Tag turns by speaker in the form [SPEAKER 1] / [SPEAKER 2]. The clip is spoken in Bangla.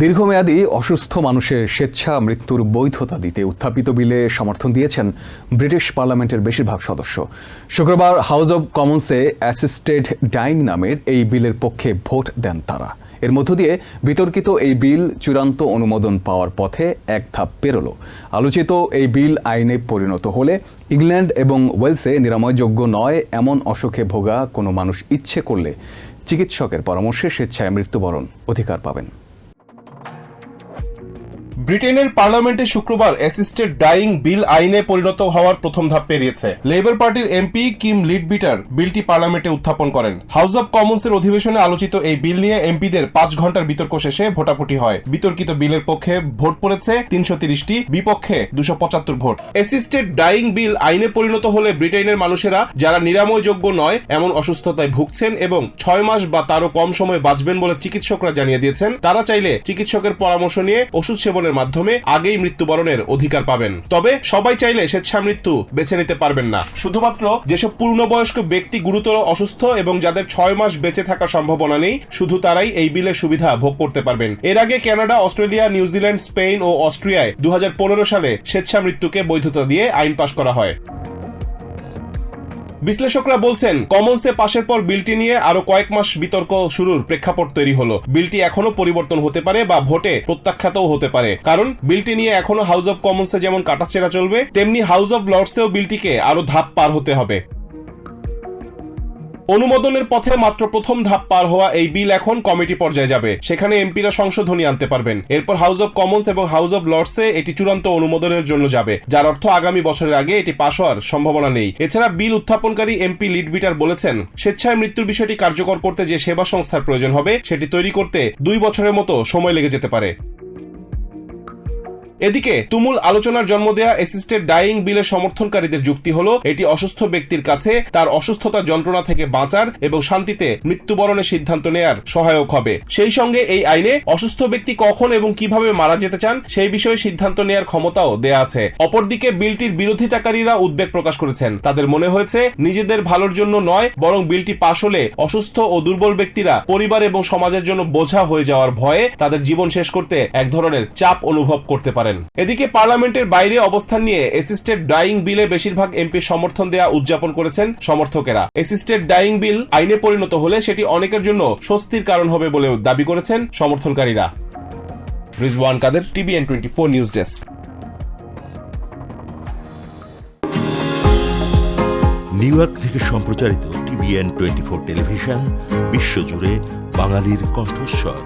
[SPEAKER 1] দীর্ঘমেয়াদী অসুস্থ মানুষের স্বেচ্ছা মৃত্যুর বৈধতা দিতে উত্থাপিত বিলে সমর্থন দিয়েছেন ব্রিটিশ পার্লামেন্টের বেশিরভাগ সদস্য। শুক্রবার হাউস অব কমন্সে অ্যাসিস্টেড ডাইং নামের এই বিলের পক্ষে ভোট দেন তারা। এর মধ্য দিয়ে বিতর্কিত এই বিল চূড়ান্ত অনুমোদন পাওয়ার পথে এক ধাপ পেরোল। আলোচিত এই বিল আইনে পরিণত হলে ইংল্যান্ড এবং ওয়েলসে নিরাময়যোগ্য নয়, এমন অসুখে ভোগা কোনো মানুষ ইচ্ছে করলে চিকিৎসকের পরামর্শে স্বেচ্ছায় মৃত্যুবরণ অধিকার পাবেন।
[SPEAKER 2] ব্রিটেনের পার্লামেন্টে শুক্রবার অ্যাসিস্টেড ডাইং বিল আইনে পরিণত হওয়ার প্রথম ধাপ পেরিয়েছে। লেবার পার্টির এমপি কিম লিডবিটার বিলটি পার্লামেন্টে উত্থাপন করেন। হাউস অব কমন্সের অধিবেশনে আলোচিত এই বিল নিয়ে এমপিদের পাঁচ ঘণ্টার বিতর্ক শেষে ভোটাভুটি হয়। বিতর্কিত বিলের পক্ষে ভোট পড়েছে তিনশো তিরিশটি, বিপক্ষে দুশো পঁচাত্তর ভোট। অ্যাসিস্টেড ডাইং বিল আইনে পরিণত হলে ব্রিটেনের মানুষেরা, যারা নিরাময়যোগ্য নয়, এমন অসুস্থতায় ভুগছেন এবং ছয় মাস বা তারও কম সময় বাঁচবেন বলে চিকিৎসকরা জানিয়ে দিয়েছেন, তারা চাইলে চিকিৎসকের পরামর্শ নিয়ে ওষুধ সেবনের মাধ্যমে আগেই মৃত্যুবরণের অধিকার পাবেন। তবে সবাই চাইলে স্বেচ্ছা মৃত্যু বেছে নিতে পারবেন না। শুধুমাত্র যেসব পূর্ণবয়স্ক ব্যক্তি গুরুতর অসুস্থ এবং যাদের ছয় মাস বেঁচে থাকার সম্ভাবনা নেই, শুধু তারাই এই বিলের সুবিধা ভোগ করতে পারবেন। এর আগে Canada Australia, New Zealand, Spain ও অস্ট্রিয়ায় দু হাজার পনেরো সালে স্বেচ্ছা মৃত্যুকে বৈধতা দিয়ে আইন পাশ করা হয়। বিশ্লেষকরা বলছেন কমন্সে পাশের পর বিলটি নিয়ে আরও কয়েক মাস বিতর্ক শুরুর প্রেক্ষাপট তৈরি হলো। বিলটি এখনও পরিবর্তন হতে পারে বা ভোটে প্রত্যাখ্যাতও হতে পারে। কারণ, বিলটি নিয়ে এখনও হাউস অব কমন্সে যেমন কাটাছেড়া চলবে, তেমনি হাউস অব লর্ডসেও বিলটিকে আরও ধাপ পার হতে হবে। অনুমোদনের পথে মাত্র প্রথম ধাপ পার হওয়া এই বিল এখন কমিটি পর্যায়ে যাবে। সেখানে এমপিরা সংশোধনী আনতে পারবেন। এরপর হাউস অব কমন্স এবং হাউস অব লর্ডসে এটি চূড়ান্ত অনুমোদনের জন্য যাবে। যার অর্থ আগামী বছরের আগে এটি পাশ হওয়ার সম্ভাবনা নেই। এছাড়া বিল উত্থাপনকারী এমপি লিডবিটার বলেছেন, স্বেচ্ছায় মৃত্যুর বিষয়টি কার্যকর করতে যে সেবা সংস্থার প্রয়োজন হবে, সেটি তৈরি করতে দুই বছরের মতো সময় লেগে যেতে পারে। এদিকে, তুমুল আলোচনার জন্ম দেয়া অ্যাসিস্টেড ডাইং বিলের সমর্থনকারীদের যুক্তি হলো, এটি অসুস্থ ব্যক্তির কাছে তার অসুস্থতার যন্ত্রণা থেকে বাঁচার এবং শান্তিতে মৃত্যুবরণের সিদ্ধান্ত নেয়ার সহায়ক হবে। সেই সঙ্গে এই আইনে অসুস্থ ব্যক্তি কখন এবং কীভাবে মারা যেতে চান, সেই বিষয়ে সিদ্ধান্ত নেয়ার ক্ষমতাও দেয়া আছে। অপরদিকে বিলটির বিরোধিতাকারীরা উদ্বেগ প্রকাশ করেছেন। তাদের মনে হয়েছে, নিজেদের ভালোর জন্য নয়, বরং বিলটি পাশ হলে অসুস্থ ও দুর্বল ব্যক্তিরা পরিবার এবং সমাজের জন্য বোঝা হয়ে যাওয়ার ভয়ে তাদের জীবন শেষ করতে এক ধরনের চাপ অনুভব করতে পারেন এদিকে পার্লামেন্টের বাইরে অবস্থান নিয়ে অ্যাসিস্টেড ডাইং বিলে বেশিরভাগ এমপি সমর্থন দেয়া উদযাপন করেছেন সমর্থকেরা। অ্যাসিস্টেড ডাইং বিল আইনে পরিণত হলে সেটি অনেকের জন্য স্বস্তির কারণ হবে বলেও দাবি করেছেন সমর্থনকারীরা। Rizwan Kader TVN twenty four news desk
[SPEAKER 3] New York থেকে সম্প্রচারিত টিভিএন টোয়েন্টি ফোর টেলিভিশন, বিশ্বজুড়ে বাঙালির কণ্ঠস্বর।